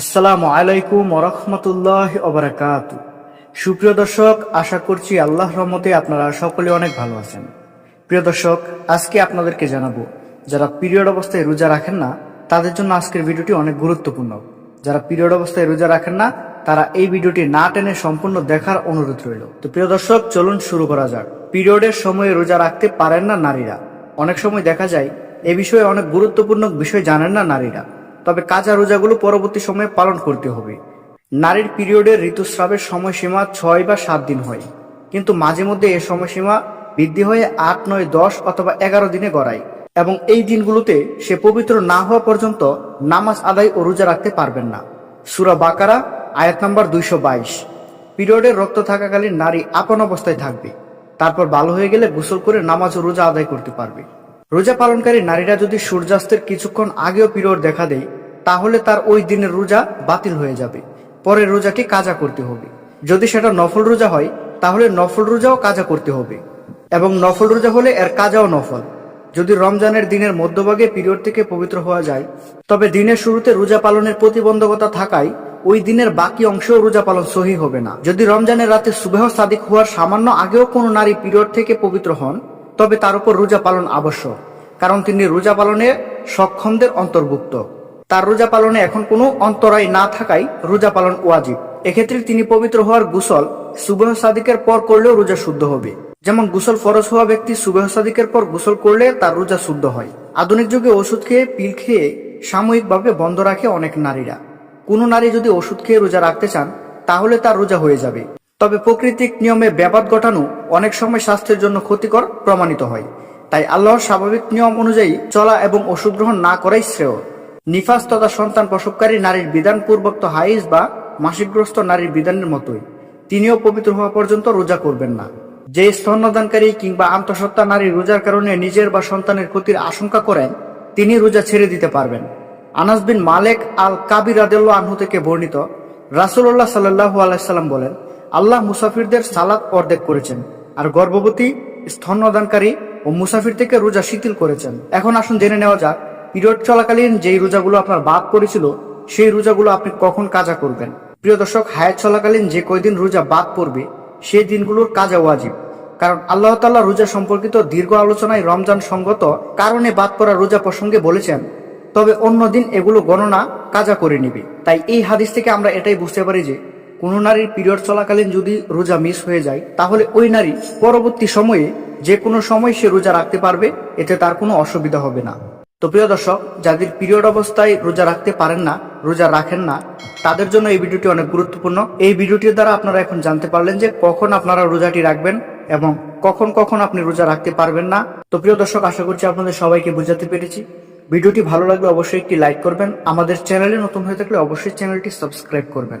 আসসালামু আলাইকুম ওরহমতুল্লাহ ওবরাকাত সুপ্রিয় দর্শক, আশা করছি আল্লাহ রহমতে আপনারা সকলে অনেক ভালো আছেন। প্রিয় দর্শক, আজকে আপনাদেরকে জানাব, যারা পিরিয়ড অবস্থায় রোজা রাখেন না, তাদের জন্য আজকের ভিডিওটি অনেক গুরুত্বপূর্ণ। যারা পিরিয়ড অবস্থায় রোজা রাখেন না, তারা এই ভিডিওটি না টেনে সম্পূর্ণ দেখার অনুরোধ রইল। তো প্রিয় দর্শক, চলুন শুরু করা যাক। পিরিয়ডের সময়ে রোজা রাখতে পারেন না নারীরা? অনেক সময় দেখা যায়, এ বিষয়ে অনেক গুরুত্বপূর্ণ বিষয় জানেন না নারীরা। তবে কাজা রোজাগুলো পরবর্তী সময়ে পালন করতে হবে। নারীর পিরিয়ডের ঋতুস্রাবের সময়সীমা ছয় বা সাত দিন হয়। কিন্তু মাঝে মধ্যে এ সময়সীমা বৃদ্ধি হয়ে আট, নয়, দশ অথবা এগারো দিনে গড়ায় এবং এই দিনগুলোতে সে পবিত্র না হওয়া পর্যন্ত নামাজ আদায় ও রোজা রাখতে পারবেন না। সুরা বাকারা, আয়াত নাম্বার দুইশো বাইশ। পিরিয়ডের রক্ত থাকাকালীন নারী আপন অবস্থায় থাকবে। তারপর ভালো হয়ে গেলে গোসল করে নামাজ ও রোজা আদায় করতে পারবে। রোজা পালনকারী নারীরা যদি সূর্যাস্তের কিছুক্ষণ আগেও পিরিয়ড দেখা দেয়, তাহলে তার ওই দিনের রোজা বাতিল হয়ে যাবে। পরে রোজাটি কাজা করতে হবে। যদি সেটা নফল রোজা হয়, তাহলে নফল রোজাও কাজা করতে হবে। এবং নফল রোজা হলে এর কাজাও নফল। যদি রমজানের দিনের মধ্যভাগে পিরিয়ড থেকে পবিত্র হওয়া যায়, তবে দিনের শুরুতে রোজা পালনের প্রতিবন্ধকতা থাকায় ওই দিনের বাকি অংশেও রোজা পালন সহি হবে না। যদি রমজানের রাতে সুবেহ সাদিক হওয়ার সামান্য আগেও কোনো নারী পিরিয়ড থেকে পবিত্র হন তবে তার উপর রোজা পালন আবশ্যক, কারণ তিনি রোজা পালনে সক্ষমদের অন্তর্ভুক্ত। তার রোজা পালনে এখন কোনো অন্তরায় না থাকায় রোজা পালন ওয়াজিব। এক্ষেত্রে তিনি পবিত্র হওয়ার গুসল সুবেহ সাদিকের পর করলেও রোজা শুদ্ধ হবে। যেমন গুসল ফরজ হওয়া ব্যক্তি সুবেহ সাদিকের পর গোসল করলে তার রোজা শুদ্ধ হয়। আধুনিক যুগে ওষুধ খেয়ে, পিল খেয়ে সাময়িকভাবে বন্ধ রাখে অনেক নারীরা। কোনো নারী যদি ওষুধ খেয়ে রোজা রাখতে চান, তাহলে তার রোজা হয়ে যাবে। তবে প্রকৃতিক নিয়মে ব্যাপাত ঘটানো অনেক সময় স্বাস্থ্যের জন্য ক্ষতিকর প্রমাণিত হয়। তাই আল্লাহর স্বাভাবিক নিয়ম অনুযায়ী চলা এবং ওষুধ গ্রহণ না করাই শ্রেয়। নিফাস তথা সন্তান প্রসবকারী নারীর বিধান পূর্বক্ত হাইজ বা মাসিকগ্রস্ত নারীর বিধানের মতোই। তিনিও পবিত্র হওয়া পর্যন্ত রোজা করবেন না। যে স্তন্যদানকারী কিংবা আন্তঃসত্ত্বা নারী রোজার কারণে নিজের বা সন্তানের ক্ষতির আশঙ্কা করেন, তিনি রোজা ছেড়ে দিতে পারবেন। আনাস বিন মালেক আল কাবির আদেল্লা আনহু থেকে বর্ণিত রাসুল্লাহ সাল্লাহ আলাইসাল্লাম বলেন আল্লাহ মুসাফিরদের সালাদ অর্ধেক করেছেন, আর গর্ভবতী, স্তন্যদানকারী ও মুসাফির থেকে রোজা শিথিল করেছেন। এখন আসুন জেনে নেওয়া যাক পিরিয়ড চলাকালীন যেই রোজাগুলো আপনার বাদ পড়েছিল সেই রোজাগুলো আপনি কখন কাজা করবেন? প্রিয় দর্শক, হায়াত চলাকালীন যে কয়দিন রোজা বাদ পড়বে, সেই দিনগুলোর কাজা ওয়াজিব। কারণ আল্লাহ তাল্লাহ রোজা সম্পর্কিত দীর্ঘ আলোচনায় রমজান সঙ্গত কারণে বাদ পড়া রোজা প্রসঙ্গে বলেছেন, তবে অন্য দিন এগুলো গণনা কাজা করে নিবে। তাই এই হাদিস থেকে আমরা এটাই বুঝতে পারি যে কোন নারীর পিরিয়ড চলাকালীন যদি রোজা মিস হয়ে যায়, তাহলে ওই নারী পরবর্তী সময়ে যে কোনো সময় সে রোজা রাখতে পারবে, এতে তার কোনো অসুবিধা হবে না। তো প্রিয় দর্শক, যাদের পিরিয়ড অবস্থায় রোজা রাখতে পারেন না, রোজা রাখেন না, তাদের জন্য এই ভিডিওটি অনেক গুরুত্বপূর্ণ। এই ভিডিওটির দ্বারা আপনারা এখন জানতে পারলেন যে কখন আপনারা রোজাটি রাখবেন এবং কখন কখন আপনি রোজা রাখতে পারবেন না। তো প্রিয় দর্শক, আশা করছি আপনাদের সবাইকে বুঝাতে পেরেছি। ভিডিওটি ভালো লাগলে অবশ্যই একটি লাইক করবেন। আমাদের চ্যানেলে নতুন হয়ে থাকলে অবশ্যই চ্যানেলটি সাবস্ক্রাইব করবেন।